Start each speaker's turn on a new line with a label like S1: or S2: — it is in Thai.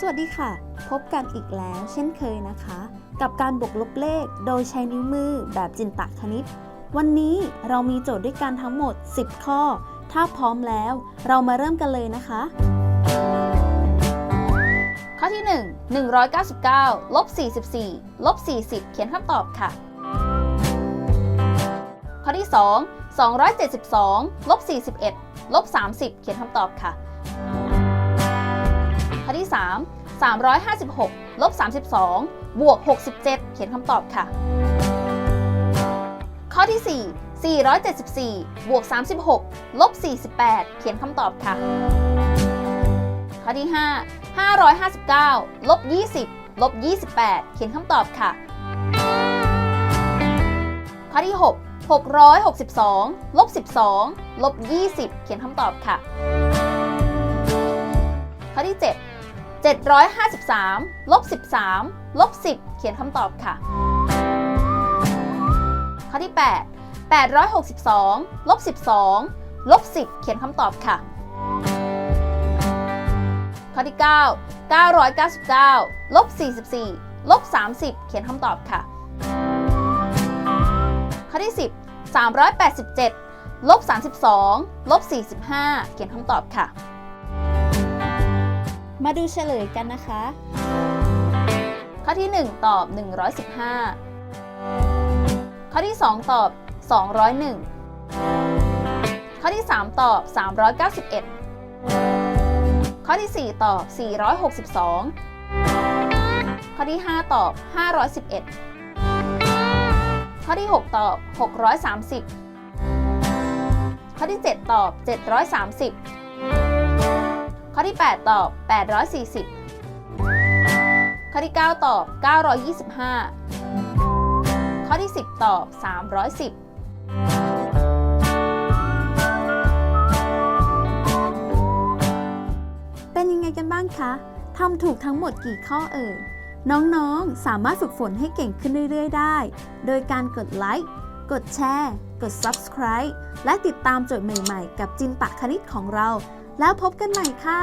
S1: สวัสดีค่ะ พบกันอีกแล้วเช่นเคยนะคะ กับการบวกลบเลขโดยใช้นิ้วมือแบบจินตคณิต วันนี้เรามีโจทย์ด้วยกันทั้งหมด 10 ข้อ ถ้าพร้อมแล้วเรามาเริ่มกันเลยนะคะ
S2: ข้อที่ 1 199ลบ44ลบ40 เขียนคำตอบค่ะ ข้อที่ 2 272ลบ41ลบ30 เขียนคำตอบค่ะข้อที่ 3 356ลบ32 บวก 67 เขียนคำตอบค่ะ ข้อที่ 4 474 บวก 36 ลบ 48 เขียนคำตอบค่ะ ข้อที่ 5 559 ลบ 20 ลบ 28 เขียนคำตอบค่ะ ข้อที่ 6 662 ลบ 12 ลบ 20 เขียนคำตอบค่ะ ข้อที่ 7 753ลบ13ลบ10 เขียนคำตอบค่ะ ข้อที่ 8 862ลบ12ลบ10 เขียนคำตอบค่ะ ข้อที่ 9 999ลบ44ลบ30 เขียนคำตอบค่ะ ข้อที่ 10 387ลบ32ลบ45 เขียนคำตอบค่ะ
S1: มาดูเฉลยกันนะคะ
S2: ข้อที่ 1 ตอบ 115 ข้อที่ 2 ตอบ 201 ข้อที่ 3 ตอบ 391 ข้อที่ 4 ตอบ 462 ข้อที่ 5 ตอบ 511 ข้อที่ 6 ตอบ 630 ข้อที่ 7 ตอบ 730 ข้อที่ 8 ตอบ 840 ข้อที่ 9 ตอบ 925 ข้อที่ 10 ตอบ 310
S1: เป็นยังไงกันบ้างคะ ทำถูกทั้งหมดกี่ข้อเอ่ย น้องๆ สามารถฝึกฝนให้เก่งขึ้นเรื่อยๆ ได้ โดยการกดไลค์ กดแชร์ กด Subscribe และติดตามโจทย์ใหม่ๆ กับจินตะคณิตของเรา แล้วพบกันใหม่ค่ะ